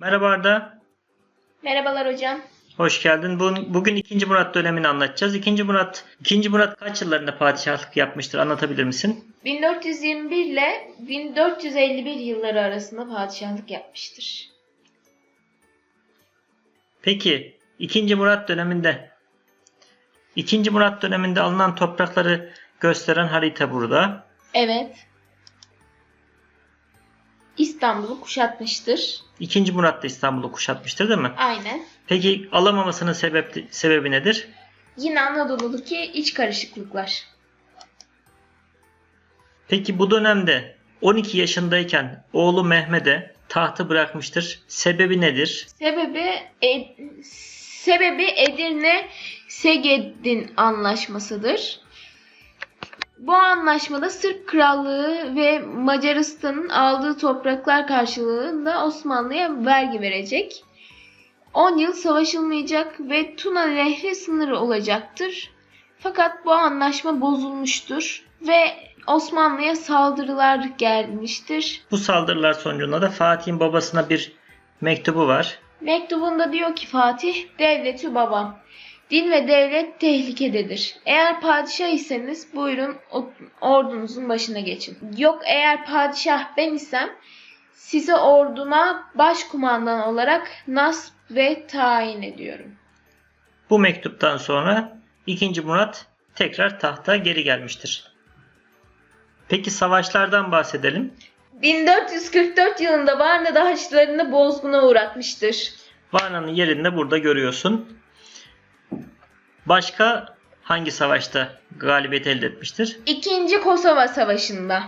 Merhaba Arda. Merhabalar hocam. Hoş geldin. Bu- Bugün 2. Murat dönemini anlatacağız. 2. Murat 2. Murat kaç yıllarında padişahlık yapmıştır? Anlatabilir misin? 1421 ile 1451 yılları arasında padişahlık yapmıştır. Peki 2. Murat döneminde 2. Murat döneminde alınan toprakları gösteren harita burada. Evet. İstanbul'u kuşatmıştır. 2. Murat da İstanbul'u kuşatmıştır değil mi? Aynen. Peki alamamasının sebep, sebebi nedir? Yine Anadolu'daki iç karışıklıklar. Peki bu dönemde 12 yaşındayken oğlu Mehmet'e tahtı bırakmıştır. Sebebi nedir? Sebebi Ed- sebebi Edirne Segedin anlaşmasıdır. Bu anlaşmada Sırp Krallığı ve Macaristan'ın aldığı topraklar karşılığında Osmanlı'ya vergi verecek. 10 yıl savaşılmayacak ve Tuna Nehri sınırı olacaktır. Fakat bu anlaşma bozulmuştur ve Osmanlı'ya saldırılar gelmiştir. Bu saldırılar sonucunda da Fatih'in babasına bir mektubu var. Mektubunda diyor ki Fatih, devleti babam. Din ve devlet tehlikededir. Eğer padişah iseniz buyurun ordunuzun başına geçin. Yok eğer padişah ben isem size orduma başkumandan olarak nasp ve tayin ediyorum. Bu mektuptan sonra 2. Murat tekrar tahta geri gelmiştir. Peki savaşlardan bahsedelim. 1444 yılında Varna'da Haçlılarını bozguna uğratmıştır. Varna'nın yerinde burada görüyorsun. Başka hangi savaşta galibiyet elde etmiştir? İkinci Kosova Savaşı'nda.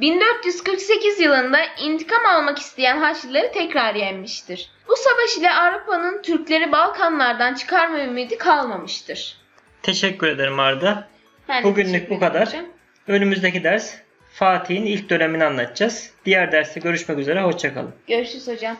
1448 yılında intikam almak isteyen Haçlıları tekrar yenmiştir. Bu savaş ile Avrupa'nın Türkleri Balkanlardan çıkarma ümidi kalmamıştır. Teşekkür ederim Arda. Ben Bugünlük bu kadar. ederim. Önümüzdeki ders Fatih'in ilk dönemini anlatacağız. Diğer derste görüşmek üzere. Hoşçakalın. Görüşürüz hocam.